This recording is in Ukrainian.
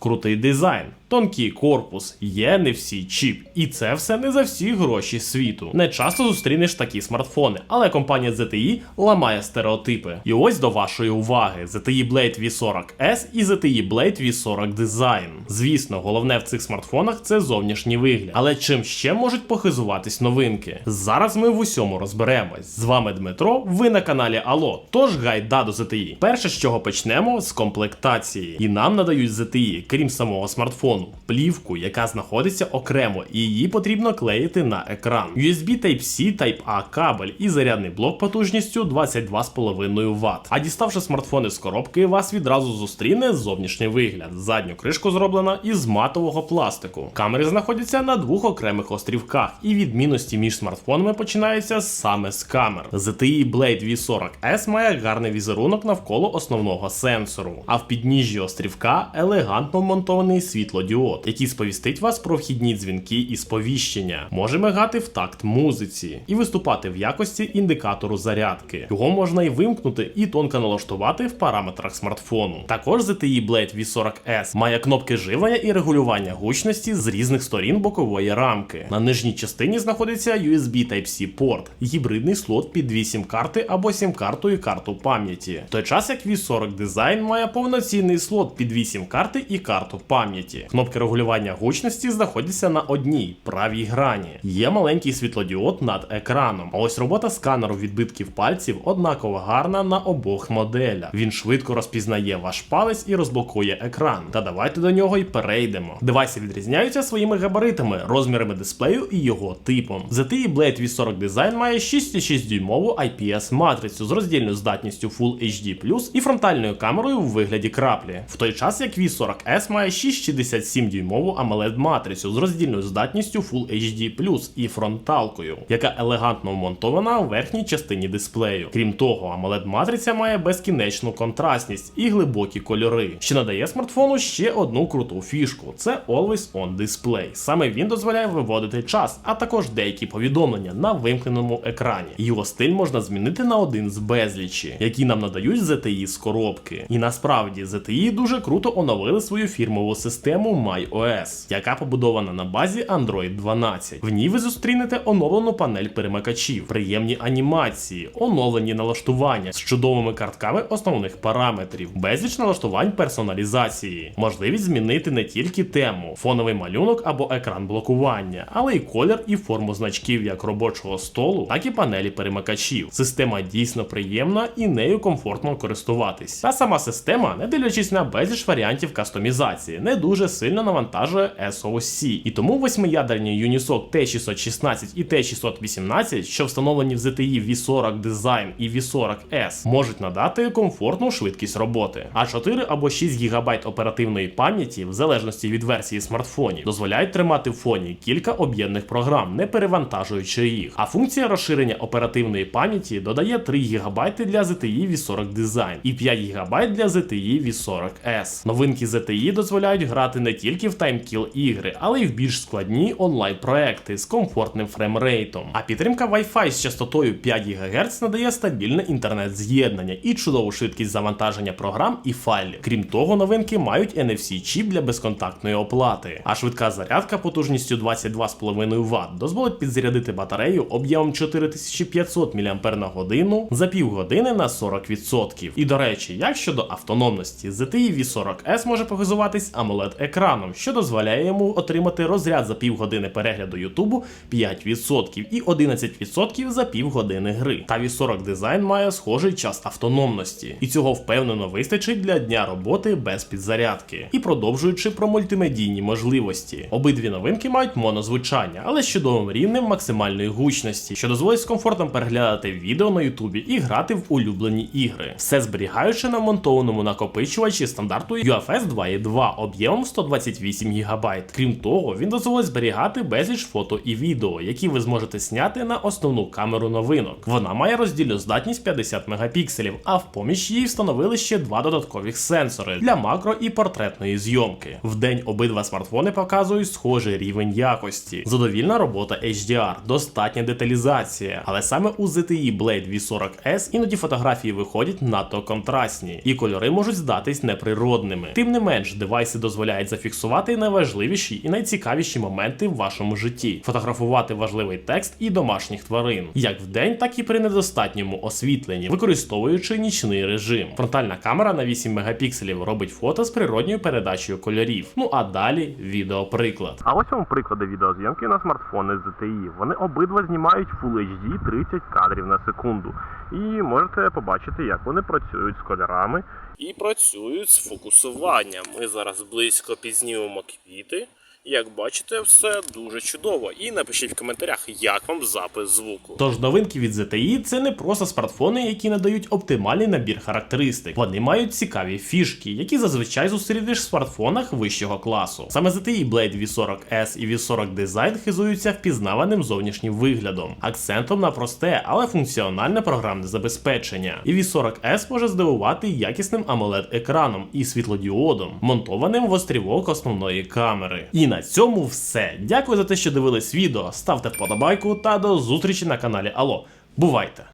Крутий дизайн, тонкий корпус, є NFC чіп. І це все не за всі гроші світу. Не часто зустрінеш такі смартфони, але компанія ZTE ламає стереотипи. І ось до вашої уваги: ZTE Blade V40S і ZTE Blade V40 Design. Звісно, головне в цих смартфонах це зовнішній вигляд. Але чим ще можуть похизуватись новинки? Зараз ми в усьому розберемось. З вами Дмитро, ви на каналі Алло. Тож гайда до ZTE. Перше, з чого почнемо, з комплектації. І нам надають ZTE, крім самого смартфону, плівку, яка знаходиться окремо, і її потрібно клеїти на екран. USB Type-C Type-A кабель і зарядний блок потужністю 22,5 Вт. А діставши смартфони з коробки, вас відразу зустріне зовнішній вигляд. Задню кришку зроблена із матового пластику. Камери знаходяться на двох окремих острівках, і відмінності між смартфонами починаються саме з камер. ZTE Blade V40S має гарний візерунок навколо основного сенсору, а в підніжжі острівка елегантно вмонтований світлодіод, який сповістить вас про вхідні дзвінки і сповіщення. Може мигати в такт музиці і виступати в якості індикатору зарядки. Його можна і вимкнути, і тонко налаштувати в параметрах смартфону. Також ZTE Blade V40S має кнопки живлення і регулювання гучності з різних сторін бокової рамки. На нижній частині знаходиться USB Type-C порт, гібридний слот під 2 сім-карти або сім-карту і карту пам'яті. В той час як V40 Design має повноцінний слот під 8 карти і карту пам'яті. Кнопки регулювання гучності знаходяться на одній правій грані. Є маленький світлодіод над екраном. А ось робота сканеру відбитків пальців однаково гарна на обох моделях. Він швидко розпізнає ваш палець і розблокує екран. Та давайте до нього й перейдемо. Девайси відрізняються своїми габаритами, розмірами дисплею і його типом. ZTE Blade V40 Design має 6,6 дюймову IPS матрицю з роздільною здатністю Full HD+, і фронтальною камерою в вигляді краплі. В той час як V40S має 6,67 дюймову AMOLED матрицю з роздільною здатністю Full HD+, і фронталкою, яка елегантно вмонтована у верхній частині дисплею. Крім того, AMOLED матриця має безкінечну контрастність і глибокі кольори, що надає смартфону ще одну круту фішку: це Always On Display. Саме він дозволяє виводити час, а також деякі повідомлення на вимкненому екрані. Його стиль можна змінити на один з безлічі, які нам надають ZTE з коробки. І насправді ZTE дуже круто оновили свою фірмову систему MyOS, яка побудована на базі Android 12. В ній ви зустрінете оновлену панель перемикачів, приємні анімації, оновлені налаштування з чудовими картками основних параметрів, безліч налаштувань персоналізації, можливість змінити не тільки тему, фоновий малюнок або екран блокування, але й колір і форму значків як робочого столу, так і панелі перемикачів. Система дійсно приємна і нею комфортно користуватись. Та сама система, не дивлячись на безліч варіантів кастомізації, не дуже сильно навантажує SoC. І тому восьмиядерні Unisoc T616 і T618, що встановлені в ZTE V40 Design і V40S, можуть надати комфортну швидкість роботи. А 4 або 6 ГБ оперативної пам'яті, в залежності від версії смартфонів, дозволяють тримати в фоні кілька об'єднаних програм, не перевантажуючи їх. А функція розширення оперативної пам'яті додає 3 ГБ для ZTE V40 Design і 5 ГБ для ZTE V40S. Новинки ZTE дозволяють грати не тільки в таймкіл ігри, але й в більш складні онлайн-проекти з комфортним фреймрейтом. А підтримка Wi-Fi з частотою 5 ГГц надає стабільне інтернет-з'єднання і чудову швидкість завантаження програм і файлів. Крім того, новинки мають NFC-чіп для безконтактної оплати, а швидка зарядка потужністю 22,5 Вт дозволить підзарядити батарею об'ємом 4500 мАч за півгодини на 40%. І до речі, як щодо автономності, ZTE V40S може похизуватись AMOLED екраном, що дозволяє йому отримати розряд за півгодини перегляду Ютубу 5% і 11% за півгодини гри. Та V40 Design має схожий час автономності, і цього впевнено вистачить для дня роботи без підзарядки. І продовжуючи про мультимедійні можливості, обидві новинки мають монозвучання, але з чудовим рівнем максимальної гучності, що дозволить з комфортом переглядати відео на Ютубі і грати в улюблені ігри, все зберігаючи на монтованому накопичувачі стандарту UFS 2.2 об'ємом 120 128 ГБ. Крім того, він дозволить зберігати безліч фото і відео, які ви зможете зняти на основну камеру новинок. Вона має роздільну здатність 50 мегапікселів, а в поміч їй встановили ще два додаткових сенсори для макро і портретної зйомки. В день обидва смартфони показують схожий рівень якості. Задовільна робота HDR, достатня деталізація, але саме у ZTE Blade V40S іноді фотографії виходять надто контрастні, і кольори можуть здатись неприродними. Тим не менш, девайси дозволяють зафіксувати найважливіші і найцікавіші моменти в вашому житті, фотографувати важливий текст і домашніх тварин, як вдень, так і при недостатньому освітленні, використовуючи нічний режим. Фронтальна камера на 8 мегапікселів робить фото з природньою передачею кольорів. Ну а далі відеоприклад. А ось вам приклади відеозйомки на смартфони з ZTE. Вони обидва знімають Full HD 30 кадрів на секунду. І можете побачити, як вони працюють з кольорами і працюють з фокусуванням. Ми зараз близько підзнімемо квіти. Як бачите, все дуже чудово. І напишіть в коментарях, як вам запис звуку. Тож новинки від ZTE це не просто смартфони, які надають оптимальний набір характеристик. Вони мають цікаві фішки, які зазвичай зустрінеш в смартфонах вищого класу. Саме ZTE Blade V40S і V40 Design хизуються впізнаваним зовнішнім виглядом, акцентом на просте, але функціональне програмне забезпечення. І V40S може здивувати якісним amoled екраном і світлодіодом, монтованим в острівок основної камери. На цьому все. Дякую за те, що дивились відео. Ставте вподобайку та до зустрічі на каналі Алло. Бувайте!